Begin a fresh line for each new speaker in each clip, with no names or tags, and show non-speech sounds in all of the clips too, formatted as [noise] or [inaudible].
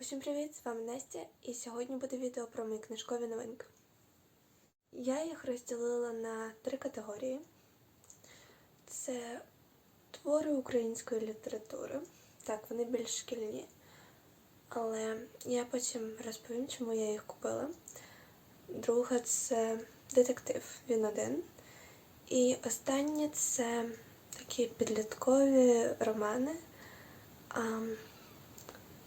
Усім привіт! З вами Настя, і сьогодні буде відео про мої книжкові новинки. Я їх розділила на три категорії: це твори української літератури. Так, вони більш шкільні, але я потім розповім, чому я їх купила. Друга це детектив, він один. І останнє це такі підліткові романи.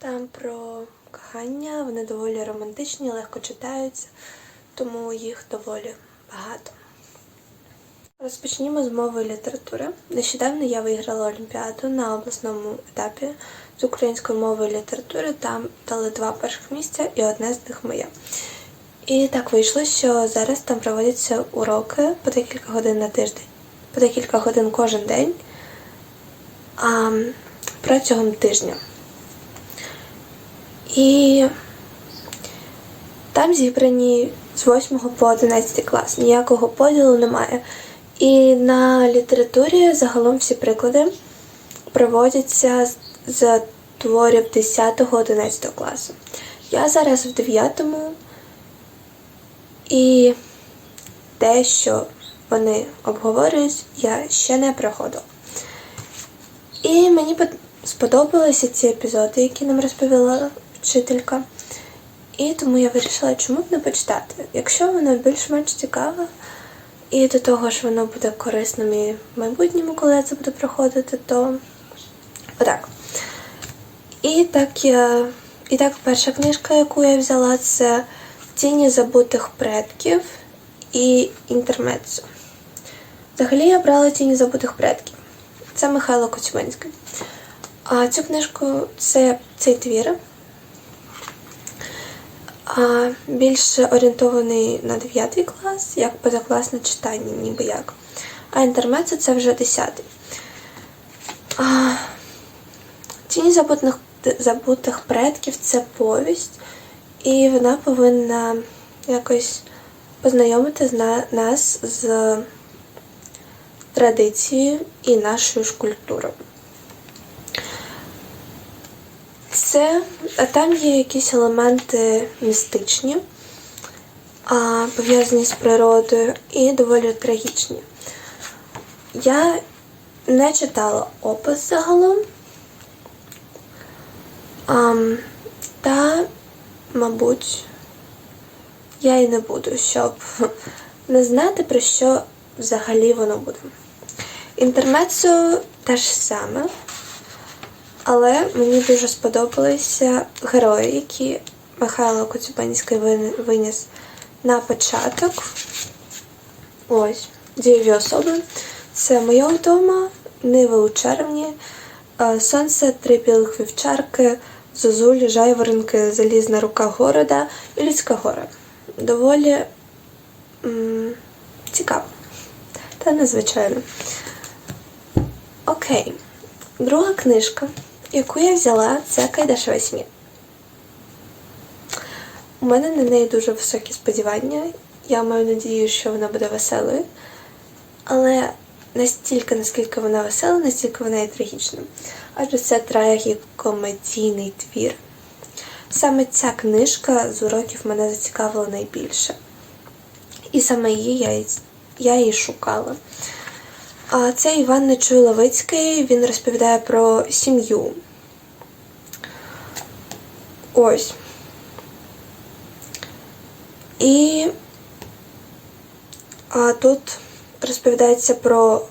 Там про кохання, вони доволі романтичні, легко читаються, тому їх доволі багато. Розпочнімо з мови літератури. Нещодавно я виграла Олімпіаду на обласному етапі з української мови і літератури. Там дали два перших місця і одне з них моє. І так вийшло, що зараз там проводяться уроки по декілька годин на тиждень, по декілька годин кожен день а, протягом тижня. І там зібрані з 8 по 11 клас. Ніякого поділу немає. І на літературі загалом всі приклади проводяться з творів 10-11 класу. Я зараз в 9 і те, що вони обговорюють, я ще не проходила. І мені сподобалися ці епізоди, які нам розповіла вчителька. І тому я вирішила, чому б не почитати. Якщо воно більш-менш цікаве, і до того ж воно буде корисним і в майбутньому, коли я це буду проходити, то отак. І так я. І так, перша книжка, яку я взяла, це Тіні забутих предків і інтермеццо. Взагалі я брала тіні забутих предків. Це Михайло Коцюбинський. А цю книжку це цей твір. А, більше орієнтований на 9 клас, як позакласне читання, ніби як. А інтермецо це вже 10. А, Тіні забутих, забутих предків це повість, і вона повинна якось познайомити нас з традицією і нашою ж культурою. Це, там є якісь елементи містичні, пов'язані з природою і доволі трагічні. Я не читала опис загалом, та, мабуть, я і не буду, щоб [laughs] не знати, про що взагалі воно буде. Інтермецо те ж саме. Але мені дуже сподобалися герої, які Михайло Коцюбинський виніс на початок. Ось, дієві особи. Це моя вдома, Нива у червні, Сонце, три білих вівчарки, Зозулі, Жайворонки, Залізна рука города і Людська гора. Доволі м цікаво. Та незвичайно. Окей. Друга книжка яку я взяла, це Кайдашева сім'я. У мене на неї дуже високі сподівання. Я маю надію, що вона буде веселою. Але настільки, наскільки вона весела, настільки вона і трагічна. Адже це трагікомедійний твір. Саме ця книжка з уроків мене зацікавила найбільше. І саме її я, я її шукала. Це Іван Нечуй Левицький, він розповідає про сім'ю. Ось. І а тут розповідається про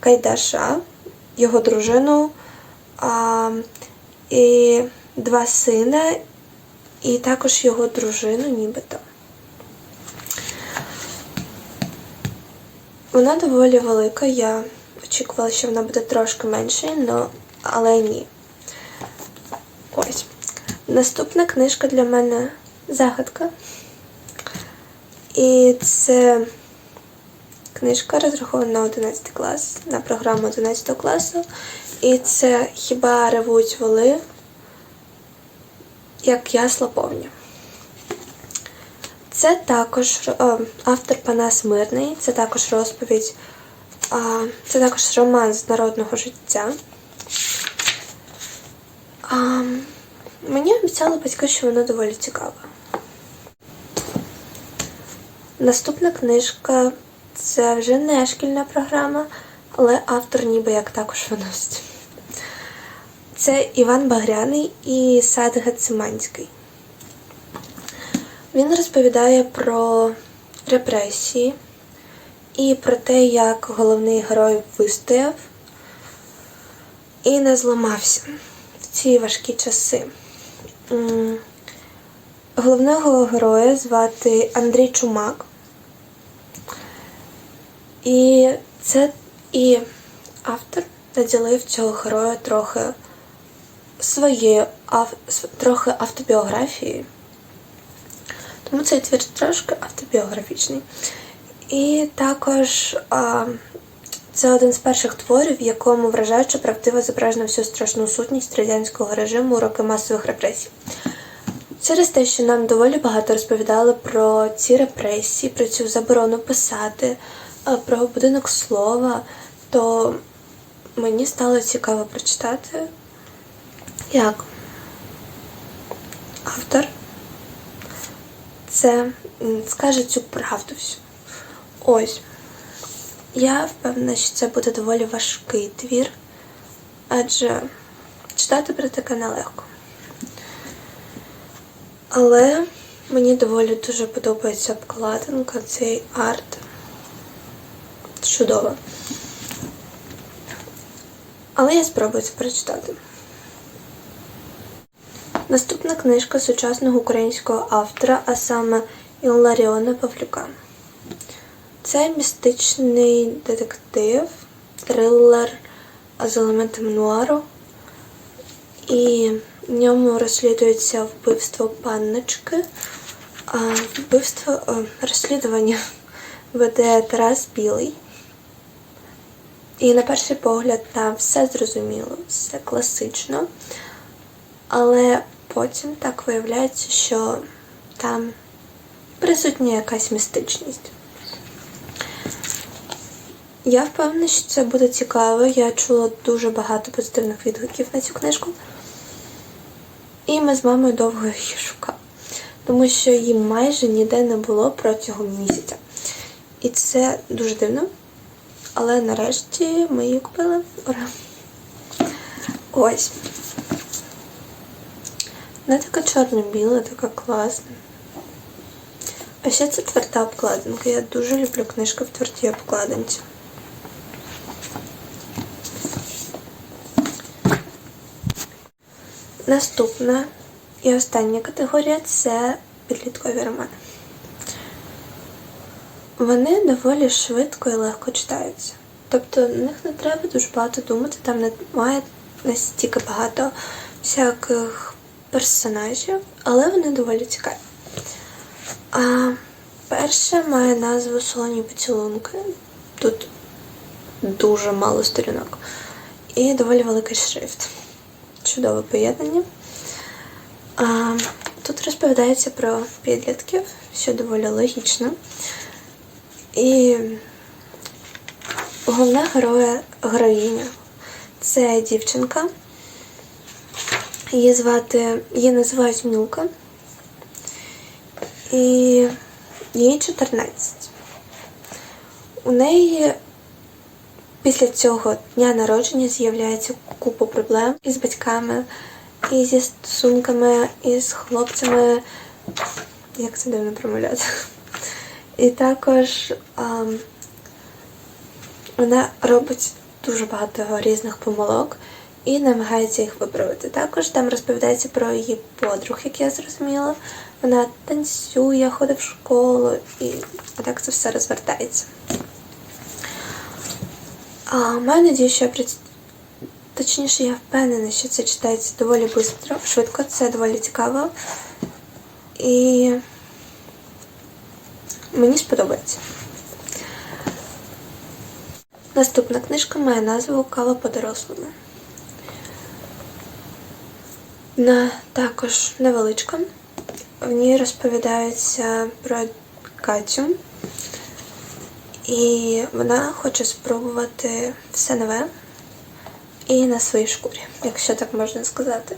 Кайдаша, його дружину, а, і два сина, і також його дружину, нібито. Вона доволі велика, я очікувала, що вона буде трошки меншою, але ні. Ось. Наступна книжка для мене загадка. І це книжка розрахована на 11 клас, на програму 11 класу. І це Хіба ревуть воли, як ясла повня. Це також о, автор Панас Мирний, це також розповідь, а, це також роман з народного життя. А, Мені обіцяли батьки, що воно доволі цікаве. Наступна книжка це вже не шкільна програма, але автор ніби як також виносить. Це Іван Багряний і Сад Гециманський. Він розповідає про репресії і про те, як головний герой вистояв і не зламався в ці важкі часи. Головного героя звати Андрій Чумак. І це і автор наділив цього героя трохи своєю трохи автобіографією. Тому цей твір трошки автобіографічний. І також а, це один з перших творів, в якому вражаюче правдиво зображено всю страшну сутність радянського режиму у роки масових репресій. Через те, що нам доволі багато розповідали про ці репресії, про цю заборону писати, про будинок слова, то мені стало цікаво прочитати, як автор це скаже цю правду всю. Ось. Я впевнена, що це буде доволі важкий твір, адже читати про таке нелегко. Але мені доволі дуже подобається обкладинка, цей арт. Чудово. Але я спробую це прочитати. Наступна книжка сучасного українського автора, а саме Ілларіона Павлюка. Це містичний детектив, трилер з елементами нуару. І в ньому розслідується вбивство панночки. А вбивство о, розслідування [laughs] веде Тарас Білий. І на перший погляд там все зрозуміло, все класично. Але потім так виявляється, що там присутня якась містичність. Я впевнена, що це буде цікаво. Я чула дуже багато позитивних відгуків на цю книжку. І ми з мамою довго її шукали, тому що її майже ніде не було протягом місяця. І це дуже дивно. Але нарешті ми її купили. Ура! Ось. Вона така чорно-біла, така класна. А ще це тверда обкладинка. Я дуже люблю книжки в твердій обкладинці. Наступна і остання категорія це підліткові романи. Вони доволі швидко і легко читаються. Тобто на них не треба дуже багато думати, там немає настільки багато всяких персонажів, але вони доволі цікаві. А перша має назву Солоні поцілунки. Тут дуже мало сторінок. І доволі великий шрифт. Чудове поєднання. А, тут розповідається про підлітків, що доволі логічно. І головна героя, героїня це дівчинка. Її звати, її називають Мілка. І їй 14. У неї після цього дня народження з'являється купа проблем із батьками, і зі стосунками, і з хлопцями. Як це дивно промовляти? І також а, вона робить дуже багато різних помилок і намагається їх виправити. Також там розповідається про її подруг, як я зрозуміла. Вона танцює, ходить в школу і отак це все розвертається. А маю надію, що я приц- точніше я впевнена, що це читається доволі швидко, швидко, це доволі цікаво. І мені сподобається. Наступна книжка має назву Кава по-дорослому. Вона також невеличка. В ній розповідається про Катю. І вона хоче спробувати все нове і на своїй шкурі, якщо так можна сказати.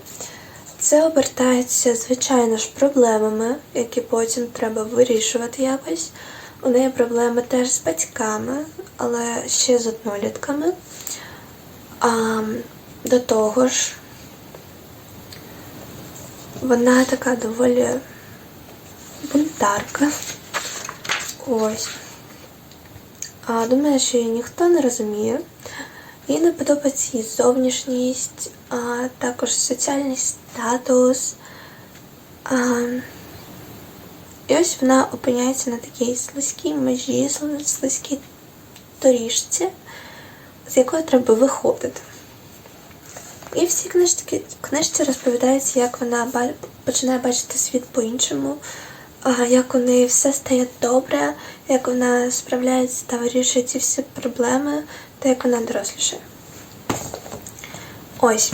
Це обертається, звичайно ж, проблемами, які потім треба вирішувати якось. У неї проблеми теж з батьками, але ще з однолітками. А, до того ж, вона така доволі бунтарка. Ось. А думаю, що її ніхто не розуміє. Їй не подобається її зовнішність, а також соціальний статус. А, і ось вона опиняється на такій слизькій межі, слизькій доріжці, з якої треба виходити. І в цій книжці, книжці розповідається, як вона починає бачити світ по-іншому, як у неї все стає добре, як вона справляється та вирішує ці всі проблеми, та як вона дорослішає. Ось.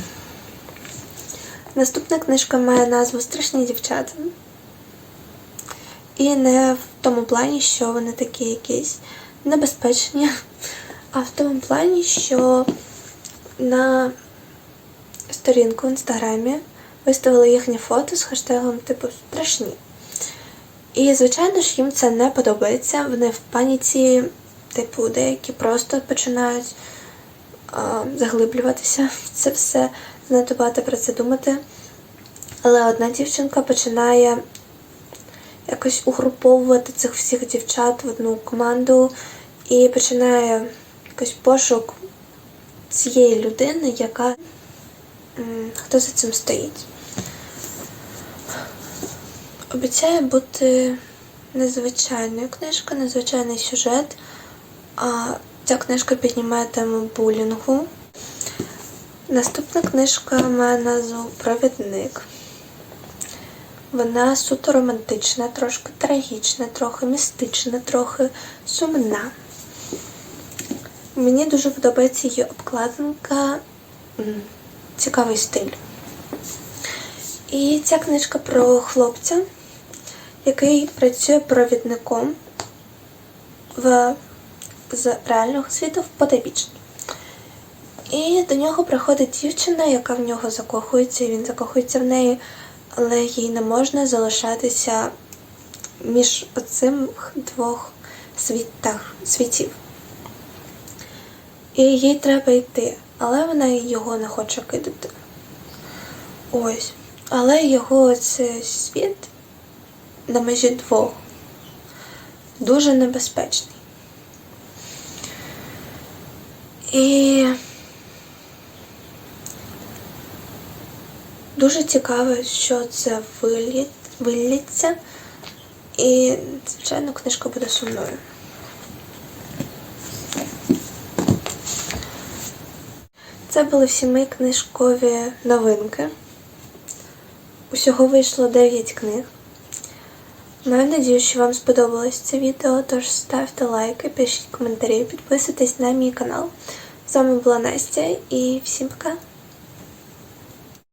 Наступна книжка має назву Страшні дівчата. І не в тому плані, що вони такі якісь небезпечні, а в тому плані, що на сторінку в інстаграмі виставили їхнє фото з хештегом типу страшні. І, звичайно ж, їм це не подобається. Вони в паніці, типу, деякі просто починають а, заглиблюватися в це все, занадто багато про це думати. Але одна дівчинка починає якось угруповувати цих всіх дівчат в одну команду і починає якось пошук цієї людини, яка хто за цим стоїть. Обіцяє бути незвичайною книжка, незвичайний сюжет. А ця книжка піднімає тему булінгу. Наступна книжка має назву Провідник. Вона суто романтична, трошки трагічна, трохи містична, трохи сумна. Мені дуже подобається її обкладинка, цікавий стиль. І ця книжка про хлопця, який працює провідником в, з реального світу в потайбічний. І до нього приходить дівчина, яка в нього закохується, і він закохується в неї, але їй не можна залишатися між оцим двох світах, світів. І їй треба йти, але вона його не хоче кидати. Ось. Але його цей світ на межі двох дуже небезпечний. І дуже цікаво, що це виліт, виліться. І, звичайно, книжка буде сумною. Це були всі мої книжкові новинки. Усього вийшло 9 книг. Маю надію, що вам сподобалось це відео, тож ставте лайки, пишіть коментарі, підписуйтесь на мій канал. З вами була Настя і всім пока!